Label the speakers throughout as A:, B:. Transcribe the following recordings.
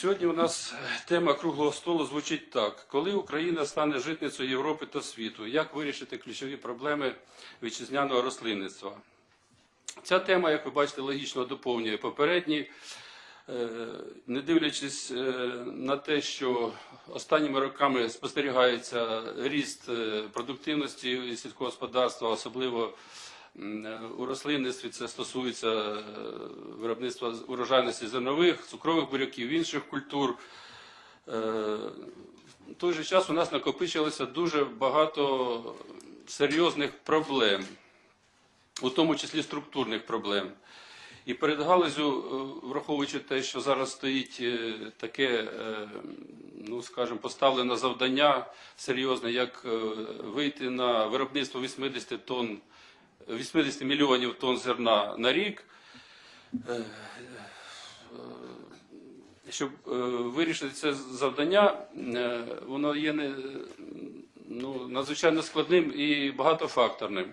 A: Сьогодні у нас тема круглого столу звучить так: коли Україна стане житницею Європи та світу, як вирішити ключові проблеми вітчизняного рослинництва? Ця тема, як ви бачите, логічно доповнює попередні. Е, Не дивлячись е, на те, що останніми роками спостерігається ріст е, продуктивності сільського господарства, особливо е, у рослинництві це стосується е, виробництва урожайності зернових, цукрових буряків, інших культур. Е, В той же час у нас накопичилося дуже багато серйозних проблем у тому числі структурних проблем. І перед галузю, е, враховуючи те, що зараз стоїть е, таке, е, ну скажімо, поставлене завдання серйозне, як е, вийти на виробництво 80 тонн, 80 мільйонів тонн зерна на рік. е, Щоб е, вирішити це завдання, е, воно є не, ну, надзвичайно складним і багатофакторним.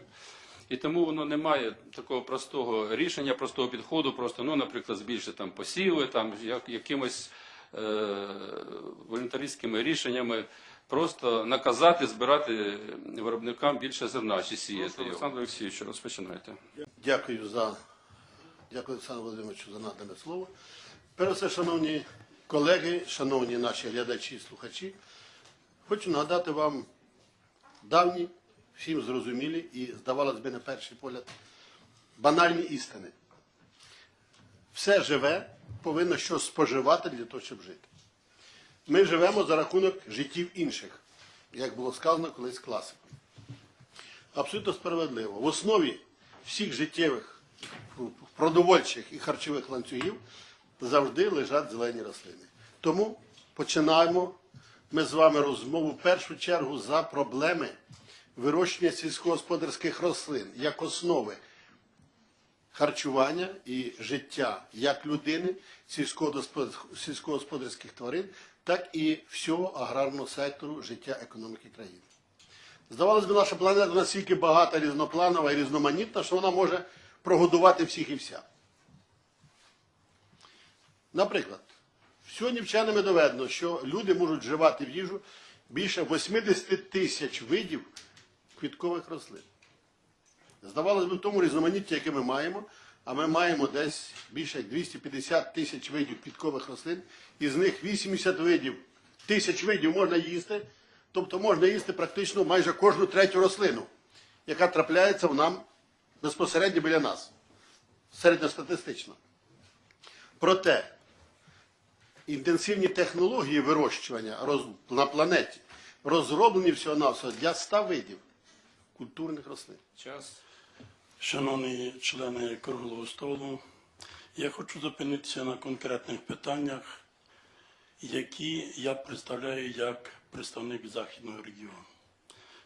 A: І тому воно не має такого простого рішення, простого підходу, просто, ну, наприклад, збільшити там посіви, там, як, якимось е, волонтаристськими рішеннями, просто наказати, збирати виробникам більше зерна чи сіяти. Олександр Олексійович, розпочинайте.
B: Дякую за дякую Олександру Володимировичу за надане слово. Перш все, шановні колеги, шановні наші глядачі і слухачі, хочу нагадати вам давні, всім зрозумілі і, здавалось би, на перший погляд, банальні істини. Все живе повинно щось споживати для того, щоб жити. Ми живемо за рахунок життів інших, як було сказано колись класиком абсолютно справедливо. В основі всіх життєвих продовольчих і харчових ланцюгів завжди лежать зелені рослини. Тому починаємо ми з вами розмову в першу чергу за проблеми вирощення сільськогосподарських рослин як основи харчування і життя як людини, сільськогосподарських тварин, так і всього аграрного сектору життя економіки країни. Здавалось би, наша планета настільки багата, різнопланова і різноманітна, що вона може прогодувати всіх і вся. Наприклад, сьогодні вченими доведено, що люди можуть вживати в їжу більше 80 тисяч видів квіткових рослин. Здавалось би, в тому різноманітті, яке ми маємо, а ми маємо десь більше як 250 тисяч видів квіткових рослин, із них 80 видів, тисяч видів можна їсти, тобто можна їсти практично майже кожну третю рослину, яка трапляється в нам безпосередньо біля нас, середньостатистично. Проте інтенсивні технології вирощування на планеті розроблені всього-навсього для 100 видів культурних рослин.
A: Час.
C: Шановні члени круглого столу, я хочу зупинитися на конкретних питаннях, які я представляю як представник західного регіону.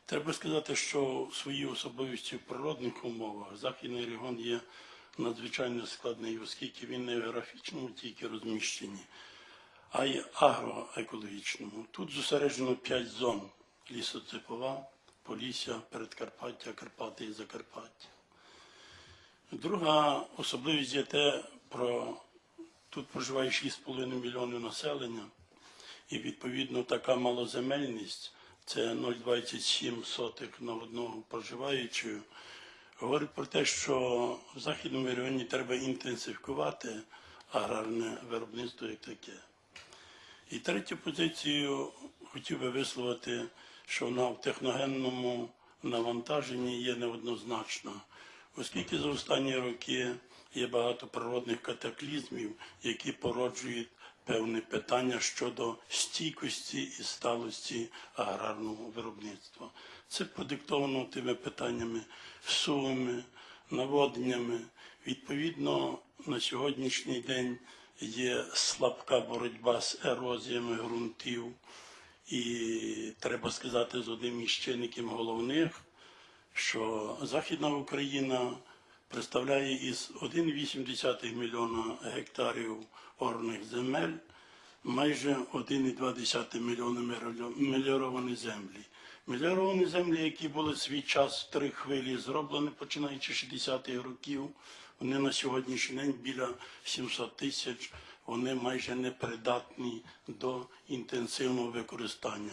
C: Треба сказати, що в своїй особливості в природних умовах західний регіон є надзвичайно складний, оскільки він не в географічному тільки розміщенні, а й агроекологічному. Тут зосереджено п'ять зон: лісоцепова, Полісся, Передкарпаття, Карпати і Закарпаття. Друга особливість є те, про тут проживає 6,5 мільйонів населення, і відповідно така малоземельність це 0,27 сотих на одного проживаючого. Говорить про те, що в західному регіоні треба інтенсифікувати аграрне виробництво як таке. І третю позицію хотів би висловити, що вона в техногенному навантаженні є неоднозначна, оскільки за останні роки є багато природних катаклізмів, які породжують певне питання щодо стійкості і сталості аграрного виробництва. Це продиктовано тими питаннями сувами, наводненнями. Відповідно, на сьогоднішній день є слабка боротьба з ерозіями ґрунтів. І треба сказати з одним із чинників головних, що Західна Україна представляє із 1,8 мільйона гектарів орних земель майже 1,2 мільйони меліо- меліоровані землі. Меліоровані землі, які були свій час в три хвилі зроблені, починаючи з 60-х років, Вони на сьогоднішній день біля 700 тисяч, вони майже непридатні до інтенсивного використання.